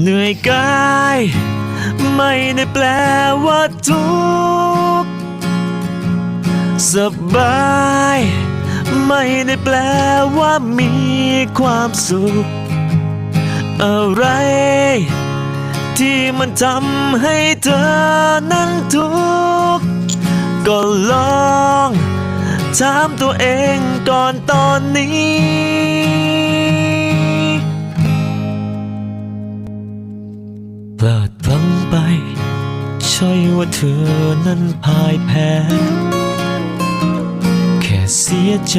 เหนื่อยกาย ไม่ได้แปลว่าทุกสบาย ไม่ได้แปลว่ามีความสุข อะไร ที่มันทำให้เธอนั้นทุกข์ก็ลองถามตัวเองก่อนตอนนี้ ลาดพลั้งไป ใช่ว่าเธอนั้นพ่ายแพ้ แค่เสียใจ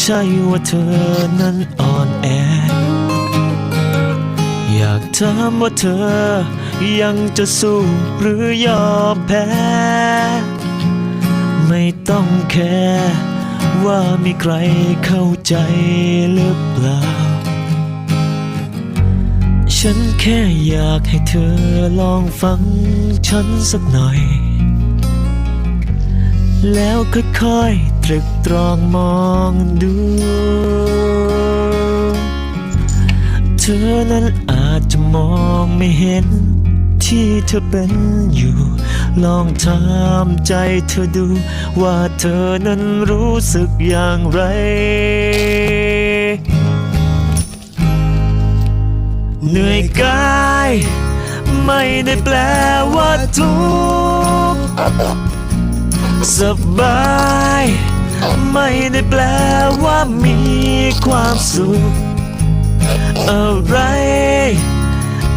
ใช่ว่าเธอนั้นอ่อนแอ อยากถามว่าเธอ ยังจะสู้หรือยอมแพ้ ไม่ต้องแคร์ว่ามีใครเข้าใจหรื ฉันแค่อยากให้เธอลองฟังฉันสักหน่อย แล้วค่อยๆตรึกตรองมองดู เธอนั้นอาจจะมองไม่เห็น ที่เธอเป็นอยู่ ลองถามใจเธอดู ว่าเธอนั้นรู้สึกอย่างไร เหนื่อยกาย ไม่ได้แปลว่าทุกข์สบาย ไม่ได้แปลว่ามีความสุข อะไร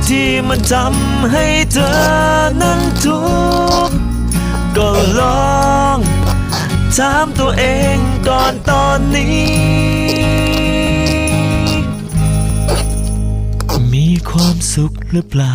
ที่มันทำให้เธอนั้นทุกข์ก็ลองถามตัวเองก่อนตอนนี้ ความสุขหรือเปล่า